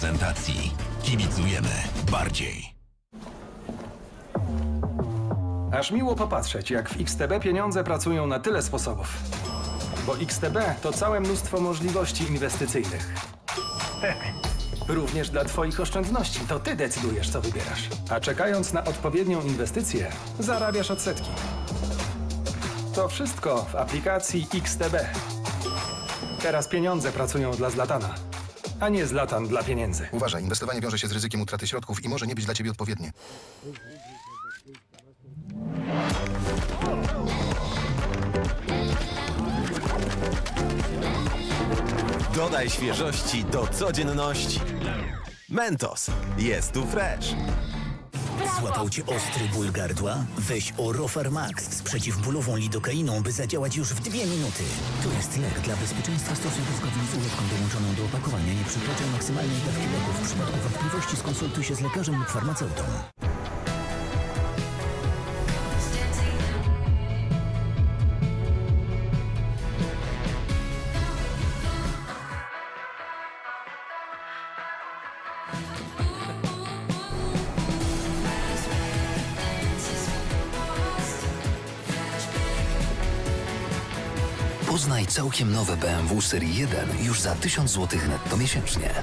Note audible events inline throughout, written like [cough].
prezentacji. Kibicujemy bardziej. Aż miło popatrzeć, jak w XTB pieniądze pracują na tyle sposobów. Bo XTB to całe mnóstwo możliwości inwestycyjnych. [laughs] Również dla Twoich oszczędności to Ty decydujesz, co wybierasz. A czekając na odpowiednią inwestycję, zarabiasz odsetki. To wszystko w aplikacji XTB. Teraz pieniądze pracują dla Zlatana, a nie Zlatan dla pieniędzy. Uważaj, inwestowanie wiąże się z ryzykiem utraty środków i może nie być dla ciebie odpowiednie. Dodaj świeżości do codzienności. Mentos. Jest tu fresh. Złapał cię ostry ból gardła? Weź Orofer Max z przeciwbólową lidokainą, by zadziałać już w dwie minuty. To jest lek dla bezpieczeństwa stosuj go zgodnie z ulotką dołączoną do opakowania. Nie przekraczaj maksymalnej dawki leku. W przypadku wątpliwości skonsultuj się z lekarzem lub farmaceutą. Poznaj całkiem nowe BMW Serii 1 już za 1000 zł netto miesięcznie.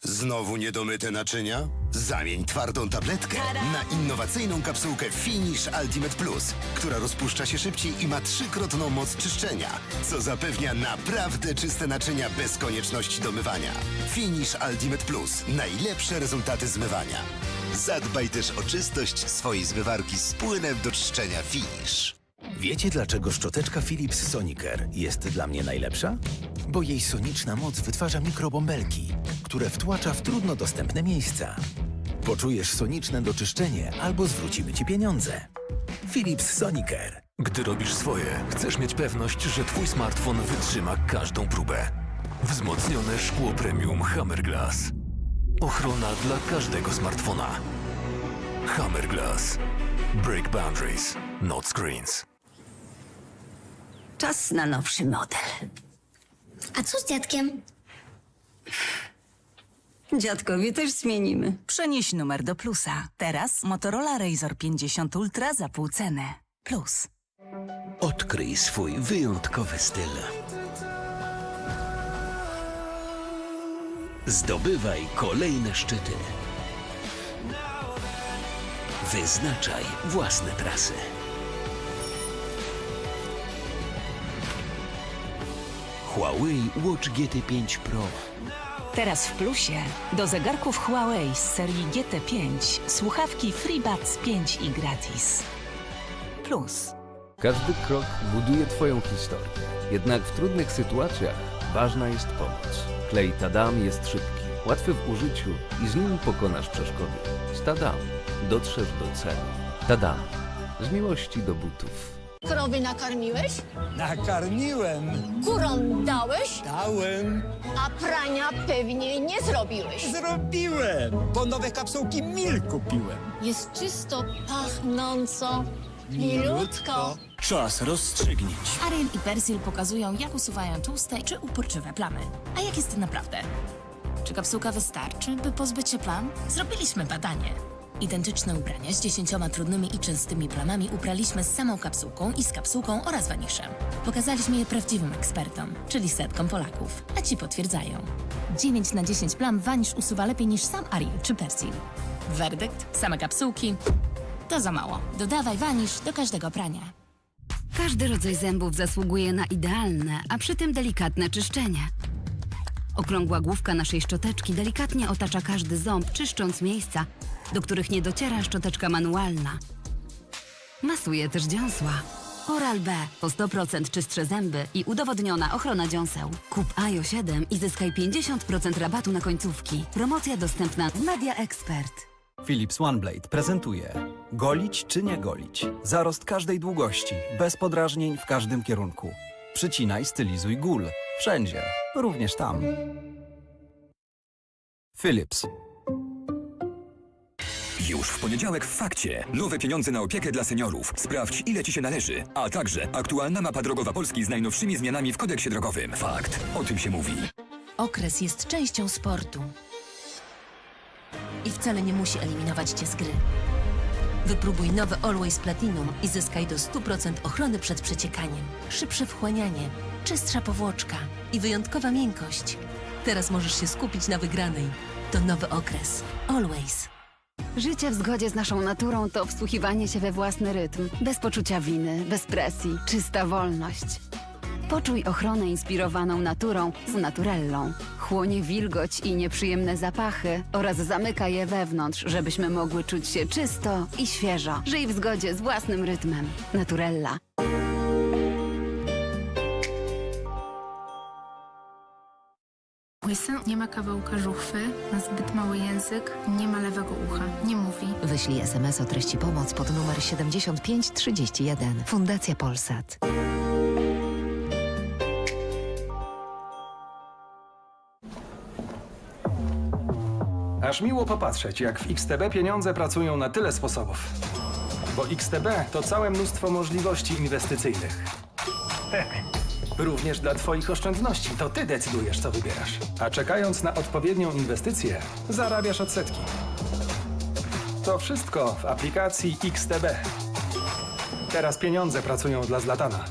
Znowu niedomyte naczynia? Zamień twardą tabletkę na innowacyjną kapsułkę Finish Ultimate Plus, która rozpuszcza się szybciej i ma trzykrotną moc czyszczenia, co zapewnia naprawdę czyste naczynia bez konieczności domywania. Finish Ultimate Plus. Najlepsze rezultaty zmywania. Zadbaj też o czystość swojej zmywarki z płynem do czyszczenia Finish. Wiecie, dlaczego szczoteczka Philips Sonicare jest dla mnie najlepsza? Bo jej soniczna moc wytwarza mikrobąbelki, które wtłacza w trudno dostępne miejsca. Poczujesz soniczne doczyszczenie albo zwrócimy ci pieniądze. Philips Sonicare. Gdy robisz swoje, chcesz mieć pewność, że Twój smartfon wytrzyma każdą próbę. Wzmocnione szkło premium Hammerglass. Ochrona dla każdego smartfona. Hammerglass. Break boundaries, not screens. Czas na nowszy model. A co z dziadkiem? Dziadkowi też zmienimy. Przenieś numer do plusa. Teraz Motorola Razr 50 Ultra za pół cenę. Plus. Odkryj swój wyjątkowy styl. Zdobywaj kolejne szczyty. Wyznaczaj własne trasy. Huawei Watch GT5 Pro. Teraz w plusie do zegarków Huawei z serii GT5 słuchawki FreeBuds 5 i gratis. Plus. Każdy krok buduje Twoją historię. Jednak w trudnych sytuacjach ważna jest pomoc. Klej Tadam jest szybki, łatwy w użyciu i z nim pokonasz przeszkody. Z Tadam dotrzesz do celu. Tadam. Z miłości do butów. Krowy nakarmiłeś? Nakarmiłem. Kurom dałeś? Dałem. A prania pewnie nie zrobiłeś. Zrobiłem. Bo nowe kapsułki Mil kupiłem. Jest czysto, pachnąco, milutko. Czas rozstrzygnić. Ariel i Persil pokazują, jak usuwają tłuste czy uporczywe plamy. A jak jest naprawdę? Czy kapsułka wystarczy, by pozbyć się plam? Zrobiliśmy badanie. Identyczne ubrania z dziesięcioma trudnymi i częstymi plamami upraliśmy z samą kapsułką i z kapsułką oraz waniszem. Pokazaliśmy je prawdziwym ekspertom, czyli setkom Polaków, a ci potwierdzają. 9 na 10 plam wanisz usuwa lepiej niż sam Ariel czy Persil. Werdykt, same kapsułki. To za mało. Dodawaj wanisz do każdego prania. Każdy rodzaj zębów zasługuje na idealne, a przy tym delikatne czyszczenie. Okrągła główka naszej szczoteczki delikatnie otacza każdy ząb, czyszcząc miejsca, do których nie dociera szczoteczka manualna. Masuje też dziąsła. Oral B po 100% czystsze zęby i udowodniona ochrona dziąseł. Kup AJO 7 i zyskaj 50% rabatu na końcówki. Promocja dostępna w Media Expert. Philips OneBlade prezentuje Golić czy nie golić? Zarost każdej długości, bez podrażnień w każdym kierunku. Przycinaj, stylizuj gól. Wszędzie, również tam. Philips. Już w poniedziałek w Fakcie. Nowe pieniądze na opiekę dla seniorów. Sprawdź, ile ci się należy. A także aktualna mapa drogowa Polski z najnowszymi zmianami w kodeksie drogowym. Fakt. O tym się mówi. Okres jest częścią sportu. I wcale nie musi eliminować cię z gry. Wypróbuj nowy Always Platinum i zyskaj do 100% ochrony przed przeciekaniem. Szybsze wchłanianie, czystsza powłoczka i wyjątkowa miękkość. Teraz możesz się skupić na wygranej. To nowy okres. Always. Życie w zgodzie z naszą naturą to wsłuchiwanie się we własny rytm, bez poczucia winy, bez presji, czysta wolność. Poczuj ochronę inspirowaną naturą z Naturellą. Chłonie wilgoć i nieprzyjemne zapachy oraz zamyka je wewnątrz, żebyśmy mogły czuć się czysto i świeżo. Żyj w zgodzie z własnym rytmem. Naturella. Łysy nie ma kawałka żuchwy, ma zbyt mały język, nie ma lewego ucha, nie mówi. Wyślij SMS o treści pomoc pod numer 7531. Fundacja Polsat. Aż miło popatrzeć, jak w XTB pieniądze pracują na tyle sposobów. Bo XTB to całe mnóstwo możliwości inwestycyjnych. [laughs] Również dla Twoich oszczędności. To Ty decydujesz, co wybierasz. A czekając na odpowiednią inwestycję, zarabiasz odsetki. To wszystko w aplikacji XTB. Teraz pieniądze pracują dla Zlatana,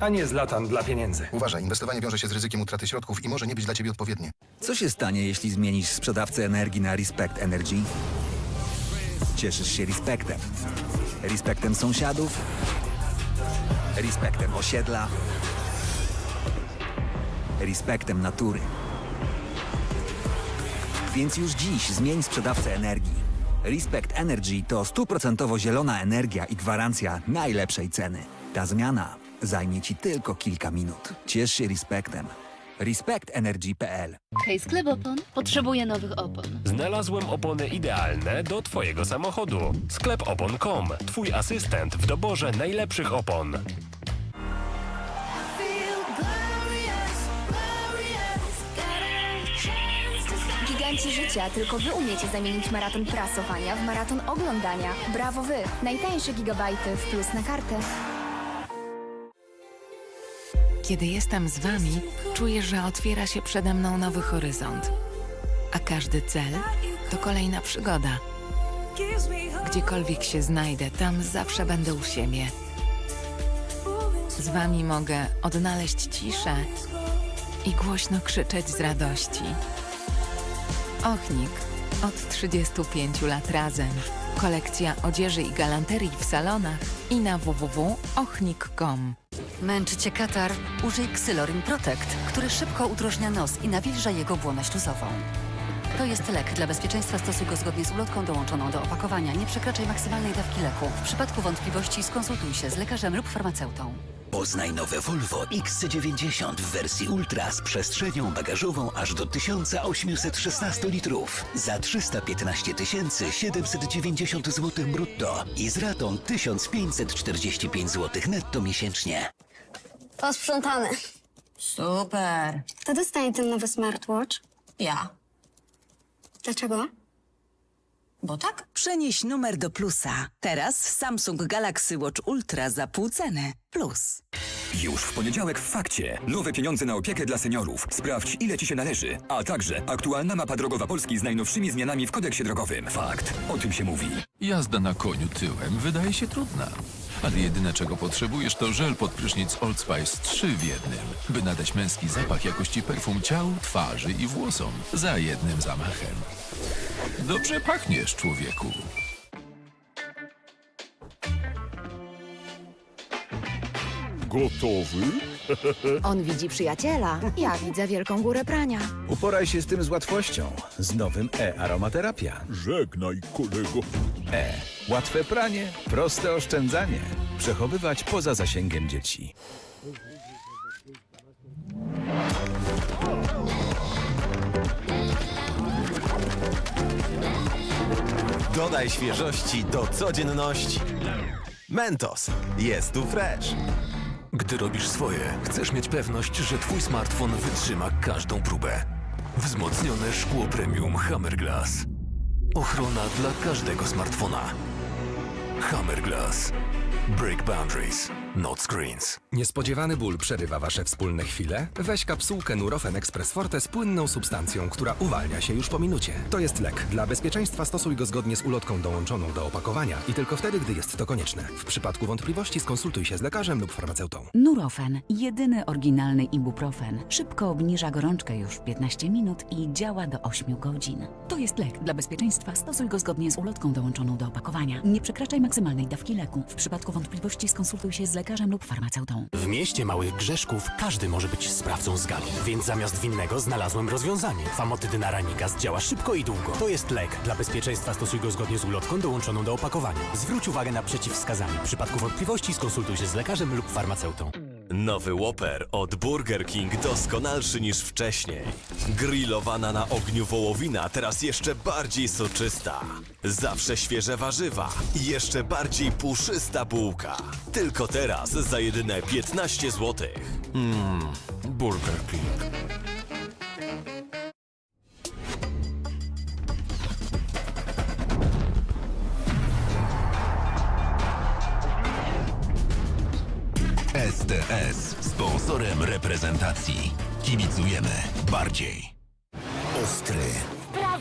a nie Zlatan dla pieniędzy. Uważaj, inwestowanie wiąże się z ryzykiem utraty środków i może nie być dla ciebie odpowiednie. Co się stanie, jeśli zmienisz sprzedawcę energii na Respect Energy? Cieszysz się respektem. Respektem sąsiadów, respektem osiedla, respektem natury. Więc już dziś zmień sprzedawcę energii. Respect Energy to stuprocentowo zielona energia i gwarancja najlepszej ceny. Ta zmiana zajmie Ci tylko kilka minut. Ciesz się respektem. RespectEnergy.pl Hej, sklep opon. Potrzebuję nowych opon. Znalazłem opony idealne do Twojego samochodu. Sklep opon.com. Twój asystent w doborze najlepszych opon. Giganci życia, tylko wy umiecie zamienić maraton prasowania w maraton oglądania. Brawo wy! Najtańsze gigabajty w plus na kartę. Kiedy jestem z wami, czuję, że otwiera się przede mną nowy horyzont. A każdy cel to kolejna przygoda. Gdziekolwiek się znajdę, tam zawsze będę u siebie. Z wami mogę odnaleźć ciszę i głośno krzyczeć z radości. Ochnik od 35 lat razem. Kolekcja odzieży i galanterii w salonach i na www.ochnik.com. Męczy cię katar? Użyj Xylorin Protect, który szybko udrożnia nos i nawilża jego błonę śluzową. To jest lek. Dla bezpieczeństwa stosuj go zgodnie z ulotką dołączoną do opakowania. Nie przekraczaj maksymalnej dawki leku. W przypadku wątpliwości skonsultuj się z lekarzem lub farmaceutą. Poznaj nowe Volvo XC90 w wersji Ultra z przestrzenią bagażową aż do 1816 litrów za 315 790 zł brutto i z ratą 1545 zł netto miesięcznie. Posprzątane. Super. Kto dostanie ten nowy smartwatch? Ja. Dlaczego? Bo tak? Przenieś numer do plusa. Teraz Samsung Galaxy Watch Ultra za pół ceny. Plus. Już w poniedziałek w Fakcie. Nowe pieniądze na opiekę dla seniorów. Sprawdź, ile ci się należy. A także aktualna mapa drogowa Polski z najnowszymi zmianami w kodeksie drogowym. Fakt. O tym się mówi. Jazda na koniu tyłem wydaje się trudna. Ale jedyne czego potrzebujesz to żel pod prysznic Old Spice 3 w jednym, by nadać męski zapach jakości perfum ciału, twarzy i włosom za jednym zamachem. Dobrze pachniesz, człowieku. Gotowy? [laughs] On widzi przyjaciela, ja widzę wielką górę prania. Uporaj się z tym z łatwością. Z nowym E-Aromaterapia. Żegnaj, kolego. E. Łatwe pranie, proste oszczędzanie. Przechowywać poza zasięgiem dzieci. Dodaj świeżości do codzienności. Mentos. Jest tu fresh. Gdy robisz swoje, chcesz mieć pewność, że twój smartfon wytrzyma każdą próbę. Wzmocnione szkło premium Hammerglass. Ochrona dla każdego smartfona. Hammerglass. Break boundaries, not screens. Niespodziewany ból przerywa wasze wspólne chwile? Weź kapsułkę Nurofen Express Forte z płynną substancją, która uwalnia się już po minucie. To jest lek. Dla bezpieczeństwa stosuj go zgodnie z ulotką dołączoną do opakowania i tylko wtedy, gdy jest to konieczne. W przypadku wątpliwości skonsultuj się z lekarzem lub farmaceutą. Nurofen. Jedyny oryginalny ibuprofen. Szybko obniża gorączkę już w 15 minut i działa do 8 godzin. To jest lek. Dla bezpieczeństwa stosuj go zgodnie z ulotką dołączoną do opakowania. Nie przekraczaj maksymalnej dawki leku. W przypadku wątpliwości skonsultuj się z lekarzem lub farmaceutą. W mieście małych grzeszków każdy może być sprawcą z gali, więc zamiast winnego znalazłem rozwiązanie. Famotydynara Nigas działa szybko i długo. To jest lek. Dla bezpieczeństwa stosuj go zgodnie z ulotką dołączoną do opakowania. Zwróć uwagę na przeciwwskazania. W przypadku wątpliwości skonsultuj się z lekarzem lub farmaceutą. Nowy Whopper od Burger King doskonalszy niż wcześniej. Grillowana na ogniu wołowina, teraz jeszcze bardziej soczysta. Zawsze świeże warzywa i jeszcze bardziej puszysta bułka. Tylko teraz za jedyne 15 zł. Mmm, Burger King. STS, sponsorem reprezentacji. Kibicujemy bardziej. Ostry,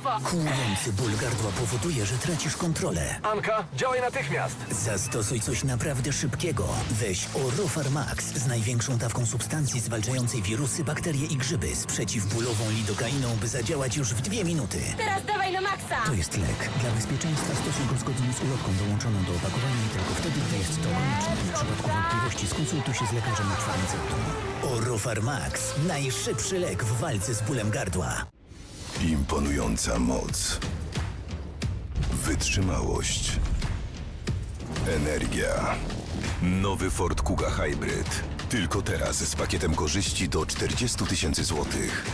Kłujący ból gardła powoduje, że tracisz kontrolę. Anka, działaj natychmiast! Zastosuj coś naprawdę szybkiego. Weź Orofar Max z największą dawką substancji zwalczającej wirusy, bakterie i grzyby z przeciwbólową lidokainą, by zadziałać już w dwie minuty. Teraz dawaj na maksa! To jest lek. Dla bezpieczeństwa stosuj go zgodnie z ulotką dołączoną do opakowania i tylko wtedy, gdy jest to konieczne. W przypadku wątpliwości skonsultuj się z lekarzem lub farmaceutą. Orofar Max. Najszybszy lek w walce z bólem gardła. Imponująca moc. Wytrzymałość. Energia. Nowy Ford Kuga Hybrid. Tylko teraz z pakietem korzyści do 40 tysięcy złotych.